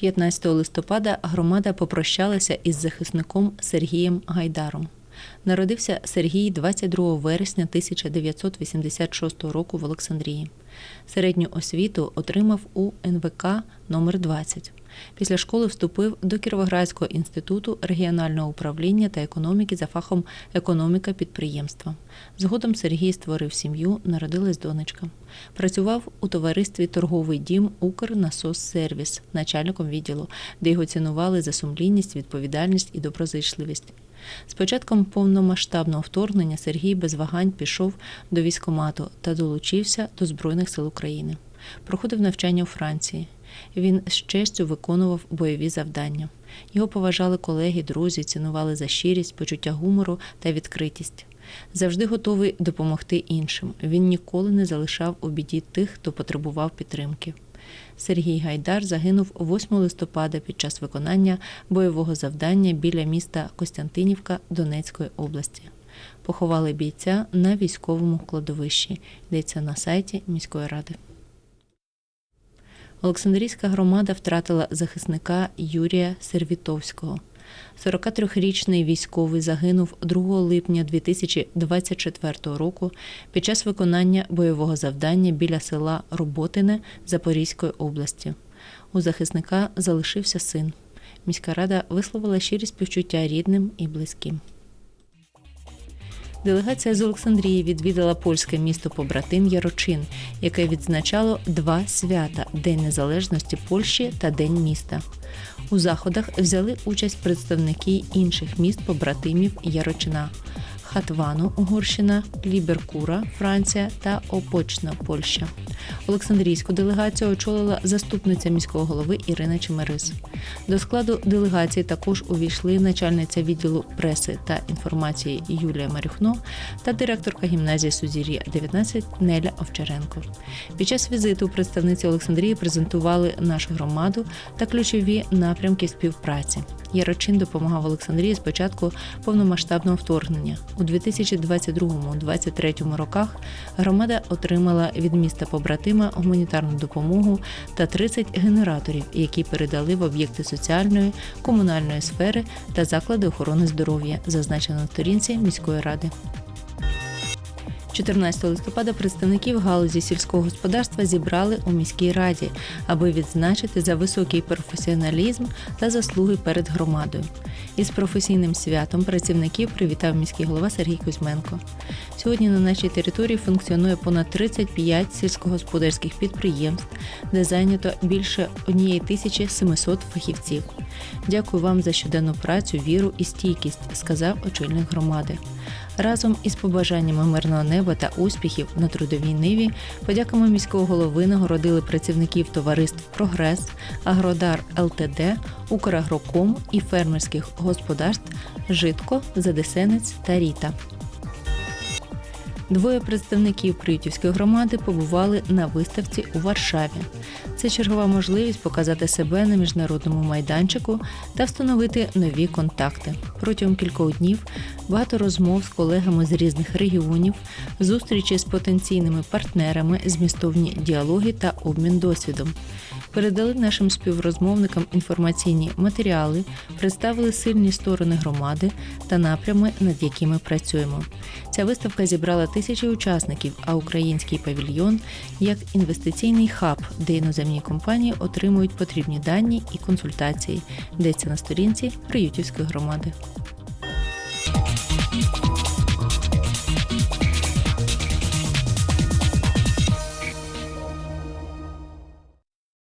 15 листопада громада попрощалася із захисником Сергієм Гайдаром. Народився Сергій 22 вересня 1986 року в Олександрії. Середню освіту отримав у НВК номер 20 Після школи вступив до Кіровоградського інституту регіонального управління та економіки за фахом економіка підприємства. Згодом Сергій створив сім'ю, народилась донечка. Працював у товаристві Торговий дім Укрнасоссервіс начальником відділу, де його цінували за сумлінність, відповідальність і доброзичливість. З початком повномасштабного вторгнення Сергій без вагань пішов до військомату та долучився до Збройних сил України. Проходив навчання у Франції. Він з честю виконував бойові завдання. Його поважали колеги, друзі, цінували за щирість, почуття гумору та відкритість. Завжди готовий допомогти іншим. Він ніколи не залишав у біді тих, хто потребував підтримки. Сергій Гайдар загинув 8 листопада під час виконання бойового завдання біля міста Костянтинівка Донецької області. Поховали бійця на військовому кладовищі. Йдеться на сайті міської ради. Олександрійська громада втратила захисника Юрія Сервітовського. 43-річний військовий загинув 2 липня 2024 року під час виконання бойового завдання біля села Роботине Запорізької області. У захисника залишився син. Міська рада висловила щирі співчуття рідним і близьким. Делегація з Олександрії відвідала польське місто побратим Ярочин, яке відзначало два свята День Незалежності Польщі та День міста. У заходах взяли участь представники інших міст побратимів Ярочина. Хатвану, Угорщина, Ліберкура, Франція та Опочна, Польща. Олександрійську делегацію очолила заступниця міського голови Ірина Чемерис. До складу делегації також увійшли начальниця відділу преси та інформації Юлія Марюхно та директорка гімназії Сузір'я 19 Неля Овчаренко. Під час візиту представниці Олександрії презентували нашу громаду та ключові напрямки співпраці. Ярочин допомагав Олександрії з початку повномасштабного вторгнення. У 2022-2023 роках громада отримала від міста побратима гуманітарну допомогу та 30 генераторів, які передали в об'єкти соціальної, комунальної сфери та заклади охорони здоров'я, зазначено на сторінці міської ради. 14 листопада представників галузі сільського господарства зібрали у міській раді, аби відзначити за високий професіоналізм та заслуги перед громадою. Із професійним святом працівників привітав міський голова Сергій Кузьменко. Сьогодні на нашій території функціонує понад 35 сільськогосподарських підприємств, де зайнято більше 1700 фахівців. Дякую вам за щоденну працю, віру і стійкість, сказав очільник громади. Разом із побажаннями мирного неба та успіхів на трудовій ниві подяками міського голови нагородили працівників товариств Прогрес, Агродар ЛТД, Украгроком і фермерських господарств Житко, Задесенець та Ріта. Двоє представників Приютівської громади побували на виставці у Варшаві. Це чергова можливість показати себе на міжнародному майданчику та встановити нові контакти. Протягом кількох днів багато розмов з колегами з різних регіонів, зустрічі з потенційними партнерами, змістовні діалоги та обмін досвідом. Передали нашим співрозмовникам інформаційні матеріали, представили сильні сторони громади та напрями, над якими працюємо. Ця виставка зібрала тисячі учасників, а український павільйон як інвестиційний хаб, де іноземні компанії отримують потрібні дані і консультації. Йдеться на сторінці Приютівської громади.